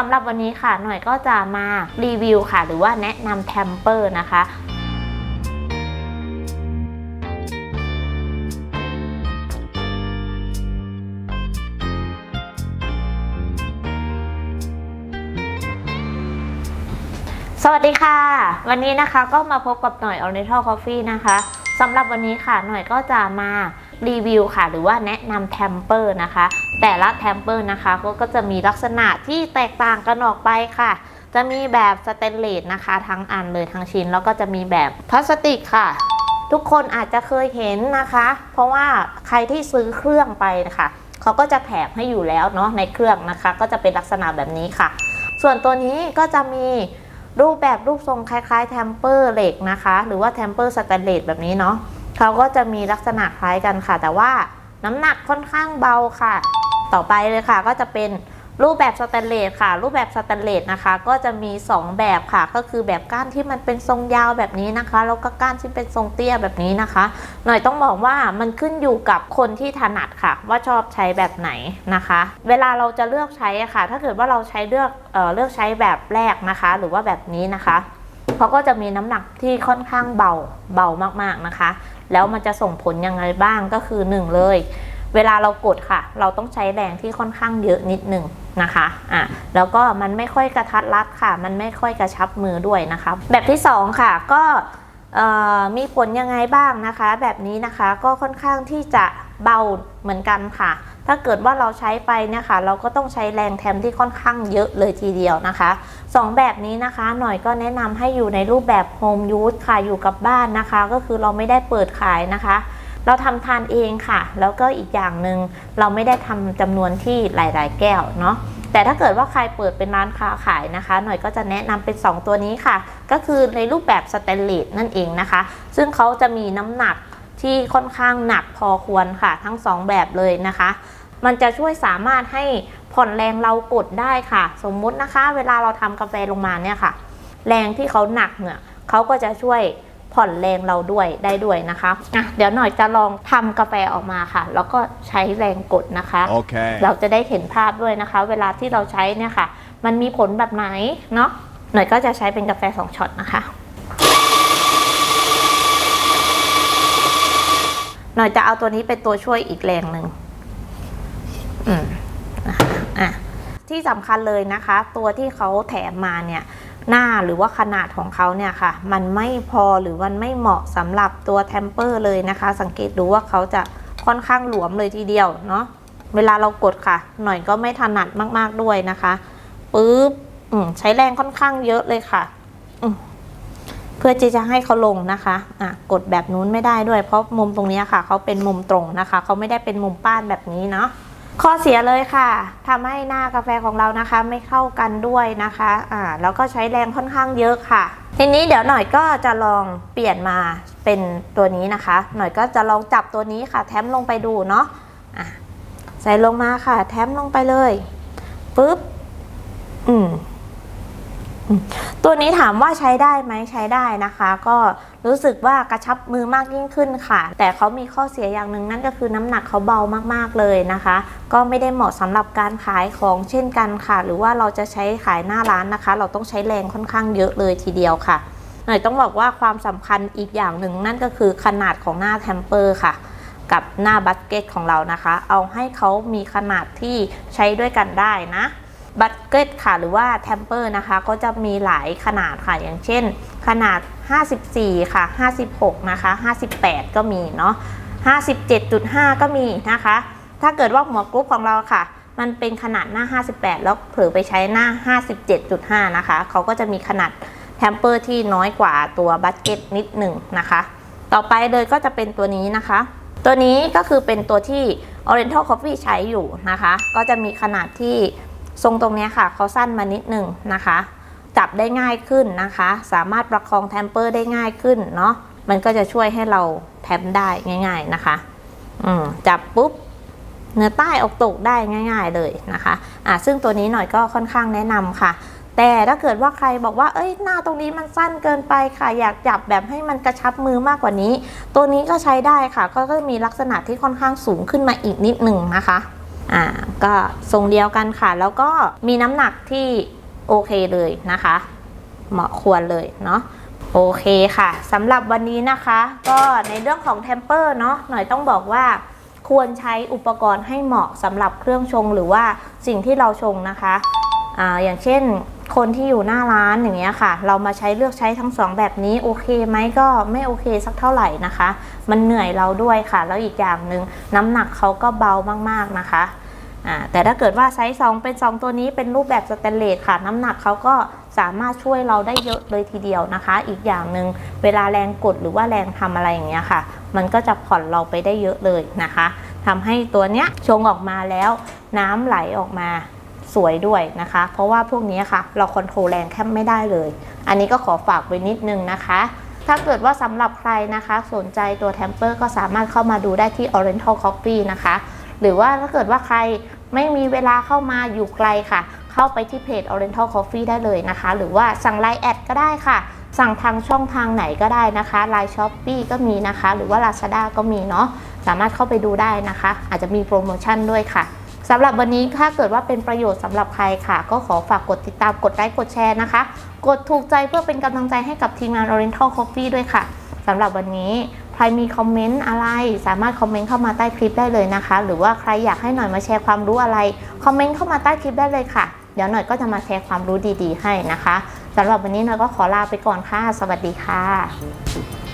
สำหรับวันนี้ค่ะหน่อยก็จะมารีวิวค่ะ หรือว่าแนะนำแทมเปอร์นะคะสวัสดีค่ะ วันนี้นะคะก็มาพบกับหน่อย Oriental Coffee นะคะสำหรับวันนี้ค่ะหน่อยก็จะมา รีวิวค่ะ หรือว่าแนะนำแทมเปอร์นะคะ แต่ละแทมเปอร์นะคะก็ก็จะมีลักษณะที่แตกต่างกันออกไปค่ะ จะมีแบบสเตนเลสนะคะ ทั้งอันเลยทั้งชิ้น แล้วก็จะมีแบบพลาสติกค่ะทุกคนอาจจะเคยเห็นนะคะ เพราะว่าใครที่ซื้อเครื่องไปนะคะเขาก็จะแถมให้อยู่แล้วเนาะในเครื่องนะคะ ก็จะเป็นลักษณะแบบนี้ค่ะ ส่วนตัวนี้ก็จะมีรูปแบบรูปทรงคล้ายๆแทมเปอร์เหล็กนะคะ หรือว่าแทมเปอร์สแตนเลสแบบนี้เนาะ เขาก็จะมีลักษณะคล้ายกันค่ะ แต่ว่าน้ำหนักค่อนข้างเบาค่ะ ต่อไปเลยค่ะ ก็จะเป็นรูปแบบสแตนเลสค่ะ รูปแบบสแตนเลสนะคะ ก็จะมี 2 แบบค่ะ ก็คือแบบก้านที่มันเป็นทรงยาวแบบนี้นะคะ แล้วก็ก้านที่เป็นทรงเตี้ยแบบนี้นะคะ หน่อยต้องบอกว่ามันขึ้นอยู่กับคนที่ถนัดค่ะ ว่าชอบใช้แบบไหนนะคะ เวลาเราจะเลือกใช้ค่ะ ถ้าเกิดว่าเราใช้เลือกเอ่อเลือกใช้แบบแรกนะคะ หรือว่าแบบนี้นะคะ เขาก็จะมีน้ำหนักที่ค่อนข้างเบาเบามากๆนะคะ แล้วมันจะส่งผลยังไงบ้างก็คือ 1 เลย เวลาเรากดค่ะ เราต้องใช้แรงที่ค่อนข้างเยอะนิดหนึ่งนะคะอะแล้วก็มันไม่ค่อยกระทัดรัดค่ะ มันไม่ค่อยกระชับมือด้วยนะคะ แบบที่สองค่ะก็มีผลยังไงบ้างนะคะ แบบนี้นะคะก็ค่อนข้างที่จะ เบาเหมือนกันค่ะ ถ้าเกิดว่าเราใช้ไปเนี่ยค่ะ เราก็ต้องใช้แรงแทมที่ค่อนข้างเยอะเลยทีเดียวนะคะสองแบบนี้นะคะ หน่อยก็แนะนำให้อยู่ในรูปแบบโฮมยูสค่ะอยู่กับบ้านนะคะ ก็คือเราไม่ได้เปิดขายนะคะเราทำทานเองค่ะ แล้วก็อีกอย่างหนึ่งเราไม่ได้ทำจำนวนที่หลาย ๆ แก้วเนาะแต่ถ้าเกิดว่าใครเปิดเป็นร้านค้าขายนะคะ หน่อยก็จะแนะนำเป็น 2 ตัวนี้ค่ะ ก็คือในรูปแบบสแตนเลสนั่นเองนะคะ ซึ่งเขาจะมีน้ำหนัก ที่ค่อนข้างหนักพอควรค่ะ ทั้ง 2 แบบเลยนะคะ มันจะช่วยสามารถให้ผ่อนแรงเรากดได้ค่ะ สมมุตินะคะ เวลาเราทำกาแฟลงมาเนี่ยค่ะ แรงที่เขาหนักเนี่ยเขาก็จะช่วยผ่อนแรงเราด้วยได้ด้วยนะคะอะเดี๋ยวหน่อยจะลองทำกาแฟออกมาค่ะ แล้วก็ใช้แรงกดนะคะ Okay. เราจะได้เห็นภาพด้วยนะคะ เวลาที่เราใช้เนี่ยค่ะ มันมีผลแบบไหนเนาะหน่อยก็จะใช้เป็นกาแฟ2ช็อตนะคะ หน่อยจะเอาตัวนี้เป็นตัวช่วยอีกแรงหนึ่งอืมนะคะอะที่สำคัญเลยนะคะ ตัวที่เขาแถมมาเนี่ยหน้าหรือว่าขนาดของเขาเนี่ยค่ะ มันไม่พอหรือมันไม่เหมาะสำหรับตัวแทมเปอร์เลยนะคะ สังเกตดูว่าเขาจะค่อนข้างหลวมเลยทีเดียวเนาะเวลาเรากดค่ะ หน่อยก็ไม่ถนัดมาก ๆด้วยนะคะปึ๊บใช้แรงค่อนข้างเยอะเลยค่ะ พื่อที่จะให้เขาลงนะคะอะกดแบบนู้นไม่ได้ด้วย เพราะมุมตรงนี้ค่ะเขาเป็นมุมตรงนะคะ เขาไม่ได้เป็นมุมป้านแบบนี้เนาะข้อเสียเลยค่ะทำให้หน้ากาแฟของเรานะคะไม่เข้ากันด้วยนะคะอ่าแล้วก็ใช้แรงค่อนข้างเยอะค่ะ ทีนี้เดี๋ยวหน่อยก็จะลองเปลี่ยนมาเป็นตัวนี้นะคะ หน่อยก็จะลองจับตัวนี้ค่ะแถมลงไปดูเนาะอะใส่ลงมาค่ะแถมลงไปเลยปุ๊บอืม ตัวนี้ถามว่าใช้ได้ไหมใช้ได้นะคะ ก็รู้สึกว่ากระชับมือมากยิ่งขึ้นค่ะ แต่เขามีข้อเสียอย่างหนึ่งนั่นก็คือน้ำหนักเขาเบามากๆเลยนะคะ ก็ไม่ได้เหมาะสำหรับการขายของเช่นกันค่ะ หรือว่าเราจะใช้ขายหน้าร้านนะคะ เราต้องใช้แรงค่อนข้างเยอะเลยทีเดียวค่ะหน่อยต้องบอกว่าความสำคัญอีกอย่างหนึ่งนั่นก็คือขนาดของหน้าแทมเปอร์ค่ะกับหน้าบัตเก็ตของเรานะคะ เอาให้เขามีขนาดที่ใช้ด้วยกันได้นะ บัตเก็ตค่ะหรือว่าแทมเปอร์นะคะก็จะมีหลายขนาดค่ะอย่างเช่น ขนาด 54 ค่ะ 56 นะคะ 58 ก็มีเนาะ57.5 ก็มีนะคะ ถ้าเกิดว่าหัวกรุ๊ปของเราค่ะ มันเป็นขนาดหน้า 58 แล้วเผลอไปใช้หน้า 57.5 นะคะ เขาก็จะมีขนาดแทมเปอร์ที่น้อยกว่าตัวบัตเก็ตนิดหนึ่งนะคะ ต่อไปเลยก็จะเป็นตัวนี้นะคะ ตัวนี้ก็คือเป็นตัวที่ Oriental Coffee ใช้อยู่นะคะ ก็จะมีขนาดที่ ทรงตรงนี้ค่ะเขาสั้นมานิดหนึ่งนะคะ จับได้ง่ายขึ้นนะคะ สามารถประคองแทมเปอร์ได้ง่ายขึ้นเนาะมันก็จะช่วยให้เราแทมได้ง่าย ๆนะคะอืมจับปุ๊บเนื้อใต้ออกตกได้ง่าย ๆเลยนะคะอะซึ่งตัวนี้หน่อยก็ค่อนข้างแนะนำค่ะ แต่ถ้าเกิดว่าใครบอกว่า เอ้ยหน้าตรงนี้มันสั้นเกินไปค่ะ อยากจับแบบให้มันกระชับมือมากกว่านี้ ตัวนี้ก็ใช้ได้ค่ะ ก็ก็มีลักษณะที่ค่อนข้างสูงขึ้นมาอีกนิดหนึ่งนะคะ อ่าก็ทรงเดียวกันค่ะ แล้วก็มีน้ำหนักที่โอเคเลยนะคะ เหมาะควรเลยเนาะโอเคค่ะสำหรับวันนี้นะคะ ก็ในเรื่องของเทมเปอร์เนาะหน่อยต้องบอกว่าควรใช้อุปกรณ์ให้เหมาะสำหรับเครื่องชงหรือว่าสิ่งที่เราชงนะคะอ่าอย่างเช่น คนที่อยู่หน้าร้านอย่างเงี้ยค่ะ เรามาใช้เลือกใช้ทั้งสองแบบนี้โอเคไหมก็ไม่โอเคสักเท่าไหร่นะคะ มันเหนื่อยเราด้วยค่ะ แล้วอีกอย่างหนึ่งน้ำหนักเขาก็เบามากๆนะคะอ่าแต่ถ้าเกิดว่าไซส์2เป็น 2 ตัวนี้เป็นรูปแบบสแตนเลสค่ะ น้ำหนักเขาก็สามารถช่วยเราได้เยอะเลยทีเดียวนะคะ อีกอย่างหนึ่งเวลาแรงกดหรือว่าแรงทำอะไรอย่างเงี้ยค่ะ มันก็จะผ่อนเราไปได้เยอะเลยนะคะทำให้ตัวเนี้ยชงออกมาแล้วน้ำไหลออกมา สวยด้วยนะคะ เพราะว่าพวกนี้ค่ะ เราคอนโทรลแรงแทบไม่ได้เลย อันนี้ก็ขอฝากไว้นิดนึงนะคะ ถ้าเกิดว่าสำหรับใครนะคะ สนใจตัวแทมเปอร์ก็สามารถเข้ามาดูได้ที่ Oriental Coffee นะคะ หรือว่าถ้าเกิดว่าใครไม่มีเวลาเข้ามาอยู่ไกลค่ะ เข้าไปที่เพจ Oriental Coffee ได้เลยนะคะ หรือว่าสั่งไลน์แอดก็ได้ค่ะ สั่งทางช่องทางไหนก็ได้นะคะไลน์ช้อปปีก็มีนะคะ หรือว่า Lazada ก็มีเนาะสามารถเข้าไปดูได้นะคะ อาจจะมีโปรโมชั่นด้วยค่ะ สำหรับวันนี้ถ้าเกิดว่าเป็นประโยชน์สำหรับใครค่ะ ก็ขอฝากกดติดตามกดไลค์กดแชร์นะคะ กดถูกใจเพื่อเป็นกำลังใจให้กับทีมงาน Oriental Coffee ด้วยค่ะสำหรับวันนี้ใครมีคอมเมนต์อะไรสามารถคอมเมนต์เข้ามาใต้คลิปได้เลยนะคะ หรือว่าใครอยากให้หน่อยมาแชร์ความรู้อะไรคอมเมนต์เข้ามาใต้คลิปได้เลยค่ะ เดี๋ยวหน่อยก็จะมาแชร์ความรู้ดีๆ ให้นะคะสำหรับวันนี้หน่อยก็ขอลาไปก่อนค่ะ สวัสดีค่ะ